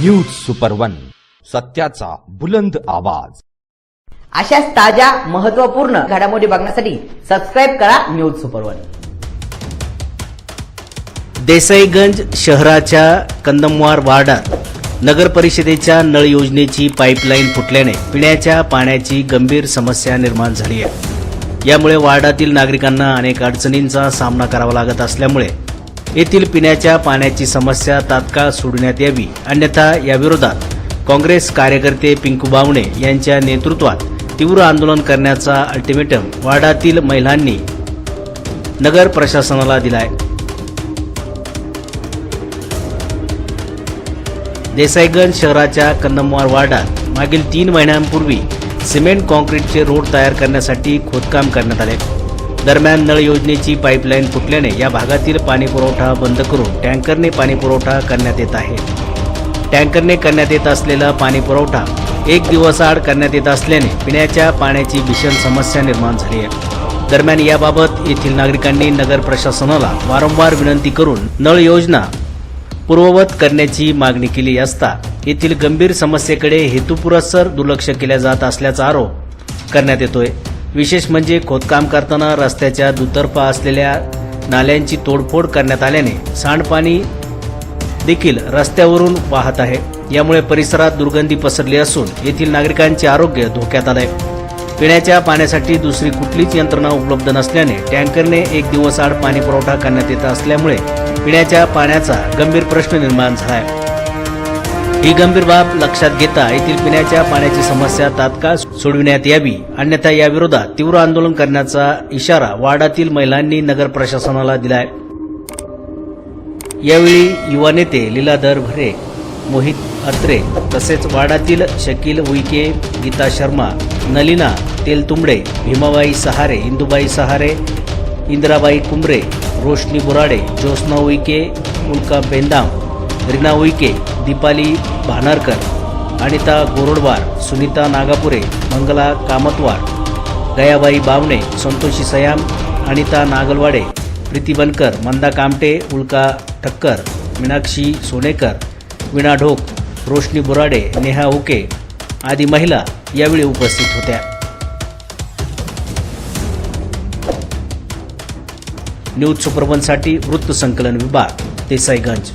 News super one सत्याचा बुलंद आवाज. अशाच ताज्या महत्त्वपूर्ण घडामोडी बघण्यासाठी सबस्क्राईब करा न्यूज सुपर वन देसाईगंज शहराच्या कंदमवार वार्डात नगर परिषदेच्या नळ योजनेची पाईपलाईन फुटल्याने पिण्याच्या पाण्याची गंभीर समस्या निर्माण झाली आहे. यामुळे वार्डातील नागरिकांना अनेक अडचणींचा सामना करावा लागत असल्यामुळे येथील पिण्याच्या पाण्याची समस्या तात्काळ सोडण्यात यावी अन्यथा याविरोधात काँग्रेस कार्यकर्ते पिंकू बावणे यांच्या नेतृत्वात तीव्र आंदोलन करण्याचा अल्टिमेटम वार्डातील महिलांनी नगर प्रशासनाला दिलाय. देसाईगंज शहराच्या कन्नमवार वार्डात मागील तीन महिन्यांपूर्वी सिमेंट कॉन्क्रीटचे रोड तयार करण्यासाठी खोदकाम करण्यात आले. दरम्यान नळ योजनेची पाईपलाईन फुटल्याने या भागातील पाणीपुरवठा बंद करून टँकरने पाणीपुरवठा करण्यात येत आहे. टँकरने करण्यात येत असलेला पाणीपुरवठा एक दिवसाआड करण्यात येत असल्याने पिण्याच्या पाण्याची भीषण समस्या निर्माण झाली आहे. दरम्यान याबाबत येथील नागरिकांनी नगर प्रशासनाला वारंवार विनंती करून नळ योजना पूर्ववत करण्याची मागणी केली असता येथील गंभीर समस्येकडे हेतुपुरस्सर दुर्लक्ष केल्या जात असल्याचा आरोप करण्यात येतोय. विशेष म्हणजे खोदकाम करताना रस्त्याच्या दुतर्फा असलेल्या नाल्यांची तोडफोड करण्यात आल्याने सांडपाणी देखील रस्त्यावरून वाहत आहे. यामुळे परिसरात दुर्गंधी पसरली असून येथील नागरिकांचे आरोग्य धोक्यात आलंय. पिण्याच्या पाण्यासाठी दुसरी कुठलीच यंत्रणा उपलब्ध नसल्याने टँकरने एक दिवस आड पाणी पुरवठा करण्यात येत असल्यामुळे पिण्याच्या पाण्याचा गंभीर प्रश्न निर्माण झाला आहे ही गंभीर बाब लक्षात घेता येथील पिण्याच्या पाण्याची समस्या तात्काळ सोडविण्यात यावी. अन्यथा याविरोधात तीव्र आंदोलन करण्याचा इशारा वार्डातील महिलांनी नगर प्रशासनाला दिलाय. यावेळी युवा नेते लीलाधर भरे मोहित अत्रे तसेच वाडातील शकील उईके गीता शर्मा नलिना तेलतुंबडे भीमाबाई सहारे इंदुबाई सहारे इंदिराबाई कुंबरे रोशनी बुराडे ज्योत्स्ना उईके उल्का बेंदाम रीना उईके दीपाली भानारकर अनिता गोरोडवार सुनीता नागापुरे मंगला कामतवार गयाबाई बावणे संतोषी सयाम अनिता नागलवाडे प्रीती बनकर मंदा कामटे उल्का ठक्कर मीनाक्षी सोनेकर विणा ढोक रोशनी बोराडे नेहा उके आदी महिला यावेळी उपस्थित होत्या. न्यूज सुपरवनसाठी वृत्त संकलन विभाग देसाईगंज.